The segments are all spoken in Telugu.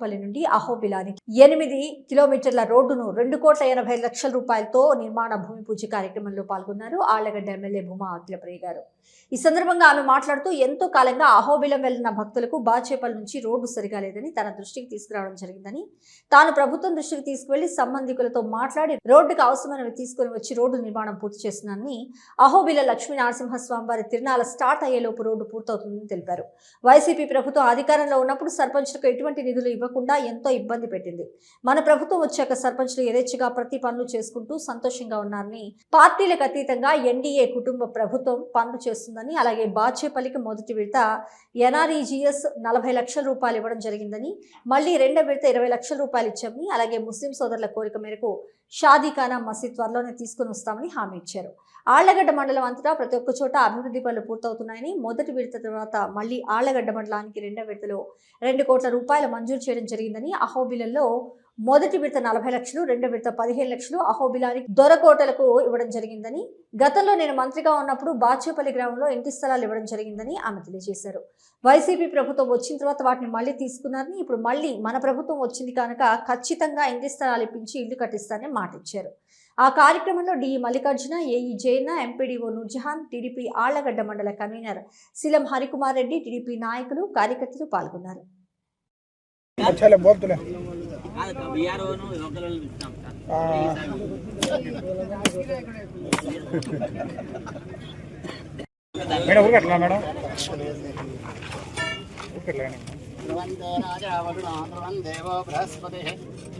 పల్లి నుండి అహోబిలానికి. ఎనిమిది కిలోమీటర్ల రోడ్డును రెండు కోట్ల ఎనభై లక్షల రూపాయలతో నిర్మాణ భూమి పూజ కార్యక్రమంలో పాల్గొన్నారు ఆళ్ళగడ్డ ఎమ్మెల్యే భూమా అఖిలప్రియ గారు. ఈ సందర్భంగా ఆమె మాట్లాడుతూ ఎంతో కాలంగా అహోబిలం వెళ్ళిన భక్తులకు బాచేపల్ నుంచి రోడ్డు సరిగా లేదని తన దృష్టికి తీసుకురావడం జరిగిందని తాను ప్రభుత్వం దృష్టికి తీసుకువెళ్ళి సంబంధికులతో మాట్లాడి రోడ్డుకు అవసరమైనవి తీసుకుని వచ్చి రోడ్డు నిర్మాణం పూర్తి చేస్తున్నానని అహోబిల లక్ష్మీ నరసింహస్వామి వారి తిరునాల స్టార్ట్ అయ్యేలోపు రోడ్డు పూర్తవుతుందని తెలిపారు. వైసీపీ ప్రభుత్వం అధికారంలో ఉన్నప్పుడు సర్పంచ్లకు ఎటువంటి నిధులు ఇవ్వకుండా ఎంతో ఇబ్బంది పెట్టింది. మన ప్రభుత్వం వచ్చాక సర్పంచ్లు యథేచ్ఛగా ప్రతి పనులు చేసుకుంటూ సంతోషంగా ఉన్నారని పార్టీలకు అతీతంగా ఎన్డీఏ కుటుంబ ప్రభుత్వం పనులు చేస్తుందని అలాగే బాచేపల్లికి మొదటి విడత ఎన్ఆర్ఈజీఎస్ నలభై లక్షల రూపాయలు ఇవ్వడం జరిగిందని మళ్ళీ రెండో విడత ఇరవై లక్షల రూపాయలు ఇచ్చామని అలాగే ముస్లిం సోదరుల కోరిక మేరకు షాదీఖానా మసీద్ త్వరలోనే తీసుకుని వస్తామని హామీ ఇచ్చారు. ఆళ్ళగడ్డ మండలం అంతటా ప్రతి ఒక్క చోట అభివృద్ధి పనులు పూర్తవుతున్నాయని మొదటి విడత తర్వాత మళ్ళీ ఆళ్ళగడ్డ మండలానికి రెండో విడతలో రెండు కోట్ల రూపాయలు మంజూరు చేయడం జరిగిందని అహోబిలలో మొదటి విడత నలభై లక్షలు రెండో విడత పదిహేను లక్షలు అహోబిలానికి దొరకోటలకు ఇవ్వడం జరిగిందని గతంలో నేను మంత్రిగా ఉన్నప్పుడు బాచేపల్లి గ్రామంలో ఇంటి స్థలాలు ఇవ్వడం జరిగిందని ఆమె తెలియజేశారు. వైసీపీ ప్రభుత్వం వచ్చిన తర్వాత వాటిని మళ్ళీ తీసుకున్నారని ఇప్పుడు మళ్ళీ మన ప్రభుత్వం వచ్చింది కనుక ఖచ్చితంగా ఇంటి స్థలాలు ఇప్పించి ఇల్లు కట్టిస్తారని మాట ఇచ్చారు ఆ కార్యక్రమంలో D Mallikarjuna AE Jaina MPDO Noorjahan TDP Allagadda మండల కన్వీనర్ శిలం హరికుమార్ రెడ్డి టీడీపీ నాయకులు కార్యకర్తలు పాల్గొన్నారు. మేడం ఊరికట్లా మేడం ఊరికట్లా ధ్రువందే రాజావరుణాధ్రువం దేవో బృహస్పతి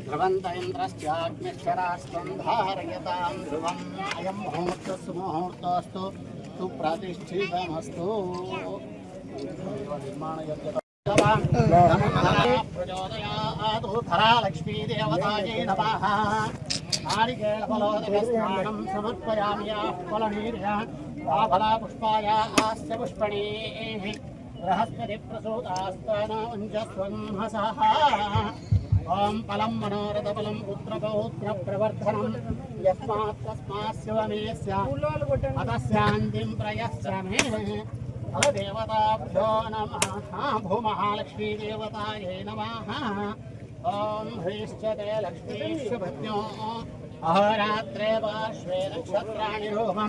ధ్రువంత ఇంద్రశ్చాగ్నిశ్చరాస్వం ధారయతాం ధ్రువం ధరా లక్ష్మీదేవతాయై నమః నారికేళఫలోదకస్నానం సమర్పయామి ఫలనీర్య ఆఫలా పుష్పాయ ఆస్య పుష్పణీः బృహస్పతి ప్రసూతాస్తానాంజస్వంహసః ఓం ఫలం మనోరథఫలం పుత్రపౌత్ర ప్రవర్ధనం యస్మాత్ తస్మాత్ శివమేస్య అతశాంతిం ప్రయశ్రమే ఫలదేవతాభ్యో నమః భూమహాలక్ష్మీదేవతాయై నమః ఓం హ్రీశ్చతే లక్ష్మీశుభజ్ఞో అహోరాత్రే పార్శ్వే నక్షత్రాణి రూపం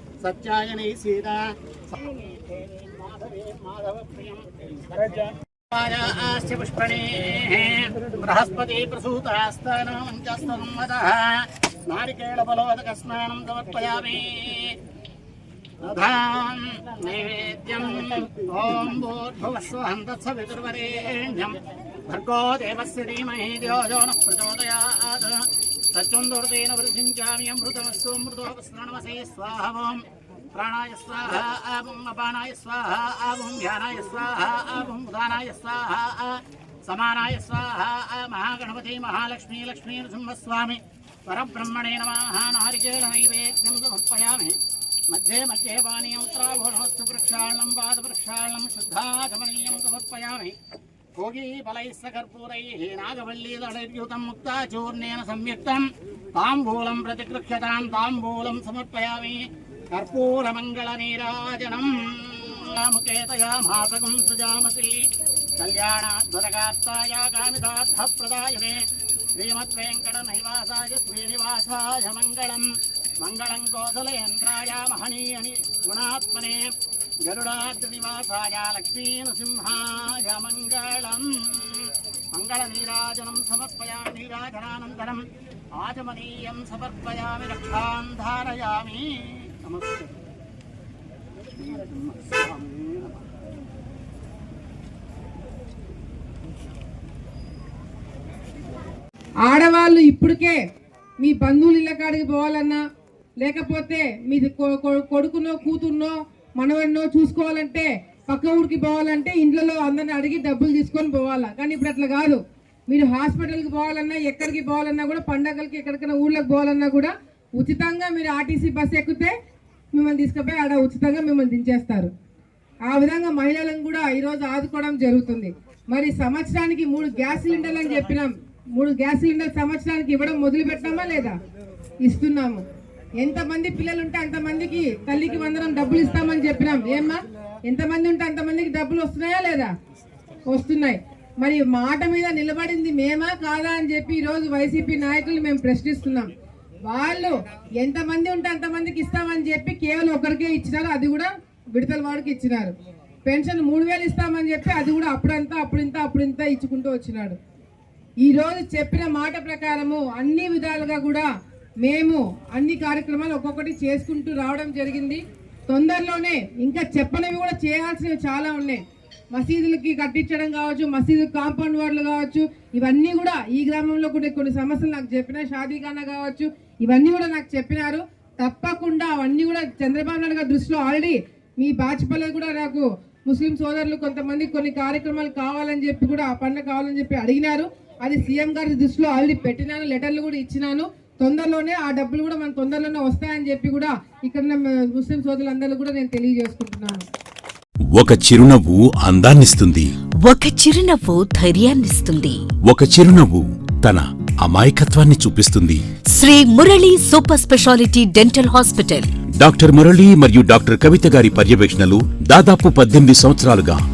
సత్యాయని సీత. పుష్పణే. బృహస్పతి ప్రసూతాస్తానమంచస్తన్మద నారికేళ స్నానం సమర్పయామి. నైవేద్యం. ఓం భూర్భువస్వహం భర్గో దేవస్య ధీమహి ధియో ప్రచోదయాత్. సత్యందోర్దేన వృషించామి అమృతమస్తు అమృతోపస్రణమసే స్వాహ ఓం ప్రాణాయ స్వాహ ఆం అపానాయ స్వాహ ఆం ధ్యానాయ స్వాహ ఆం ఉదానాయ స్వాహ సమానాయ స్వాహ మహాగణపతి మహాలక్ష్మీ లక్ష్మీ నృసింహస్వామి పరబ్రహ్మణే నమ నారికేళ నైవేద్యం సమర్పయామి మధ్యే మధ్యే పానీయం త్రాభోనోస్తు వృక్షాళం పాదవృక్షాళం శుద్ధాచమనీయం సమర్పయామి सकर्पूरैः नागवल्लीदलैर्युतं मुक्ताचूर्णेन संयुक्तं ताम्बूलं प्रतिगृह्यतां ताम्बूलं समर्पयामि कर्पूरमङ्गलनीराजनम् मुकेतयामासकं सृजामसि कल्याणाद्भुतगात्ताय कामितार्थप्रदायने श्रीमद्वेङ्कटनैवासाय श्रीनिवासाय मङ्गलम् मङ्गलं कोसलेन्द्राय महनीयनि गुणात्मने గరుడాద్రివాసాయ లక్ష్మీనృసింహాయ మంగళం. మంగళనీరాజనం సమర్పయా నీరాజనానంతరం ఆచమనీయం సమర్పయామి రక్షాం ధారయామి ఆడవాళ్ళు ఇప్పటికే మీ బంధువులు ఇళ్ళ కాడికి పోవాలన్నా లేకపోతే మీది కొడుకునో కూతుర్నో మనవన్నో చూసుకోవాలంటే పక్క ఊరికి పోవాలంటే ఇంట్లో అందరిని అడిగి డబ్బులు తీసుకొని పోవాలా? కానీ ఇప్పుడు అట్లా కాదు. మీరు హాస్పిటల్కి పోవాలన్నా ఎక్కడికి పోవాలన్నా కూడా పండగలకి ఎక్కడికైనా ఊళ్ళకి పోవాలన్నా కూడా ఉచితంగా మీరు ఆర్టీసీ బస్సు ఎక్కితే మిమ్మల్ని తీసుకుపోయి ఆడ ఉచితంగా మిమ్మల్ని దించేస్తారు. ఆ విధంగా మహిళలను కూడా ఈరోజు ఆదుకోవడం జరుగుతుంది. మరి సంవత్సరానికి మూడు గ్యాస్ సిలిండర్లు అని చెప్పినాం. మూడు గ్యాస్ సిలిండర్ సంవత్సరానికి ఇవ్వడం మొదలు పెట్టామా లేదా? ఇస్తున్నాము. ఎంతమంది పిల్లలు ఉంటే అంతమందికి తల్లికి వందనం డబ్బులు ఇస్తామని చెప్పినాం. ఏమ్మా? ఎంతమంది ఉంటే అంతమందికి డబ్బులు వస్తున్నాయా లేదా? వస్తున్నాయి. మరి మాట మీద నిలబడింది మేమా కాదా అని చెప్పి ఈరోజు వైసీపీ నాయకులు మేము ప్రశ్నిస్తున్నాం. వాళ్ళు ఎంతమంది ఉంటే అంతమందికి ఇస్తామని చెప్పి కేవలం ఒకరికే ఇచ్చినారు అది కూడా విడతల వాడికి ఇచ్చినారు. పెన్షన్ మూడు వేలు ఇస్తామని చెప్పి అది కూడా అప్పుడంతా అప్పుడింత అప్పుడింత ఇచ్చుకుంటూ వచ్చినాడు. ఈరోజు చెప్పిన మాట ప్రకారము అన్ని విధాలుగా కూడా మేము అన్ని కార్యక్రమాలు ఒక్కొక్కటి చేసుకుంటూ రావడం జరిగింది. తొందరలోనే ఇంకా చెప్పనివి కూడా చేయాల్సినవి చాలా ఉన్నాయి. మసీదులకి కట్టించడం కావచ్చు మసీదు కాంపౌండ్ వార్లు కావచ్చు ఇవన్నీ కూడా ఈ గ్రామంలో కూడా కొన్ని సమస్యలు నాకు చెప్పిన షాదీఖానా కావచ్చు ఇవన్నీ కూడా నాకు చెప్పినారు. తప్పకుండా అవన్నీ కూడా చంద్రబాబు నాయుడు గారి దృష్టిలో ఆల్రెడీ మీ బాచిపల్లి కూడా నాకు ముస్లిం సోదరులు కొంతమంది కొన్ని కార్యక్రమాలు కావాలని చెప్పి కూడా ఆ పనులు కావాలని చెప్పి అడిగినారు. అది సీఎం గారి దృష్టిలో ఆల్రెడీ పెట్టినాను లెటర్లు కూడా ఇచ్చినాను. తొందరలోనే ఆ డబ్బులు కూడా మన తొందరలోనే వస్తాయని చెప్పి కూడా ఇక్కడ ముస్లిం సోదరులందరూ కూడా నేను తెలియజేసుకుంటున్నాను. ఒక చిరునవ్వు అందాన్నిస్తుంది. ఒక చిరునవ్వు ధైర్యాన్నిస్తుంది. ఒక చిరునవ్వు తన అమాయకత్వాన్ని చూపిస్తుంది. Sri Murali super speciality dental hospital. Doctor Murali మరియు డాక్టర్ కవిత గారి పర్యవేక్షణలు దాదాపు పద్దెనిమిది సంవత్సరాలుగా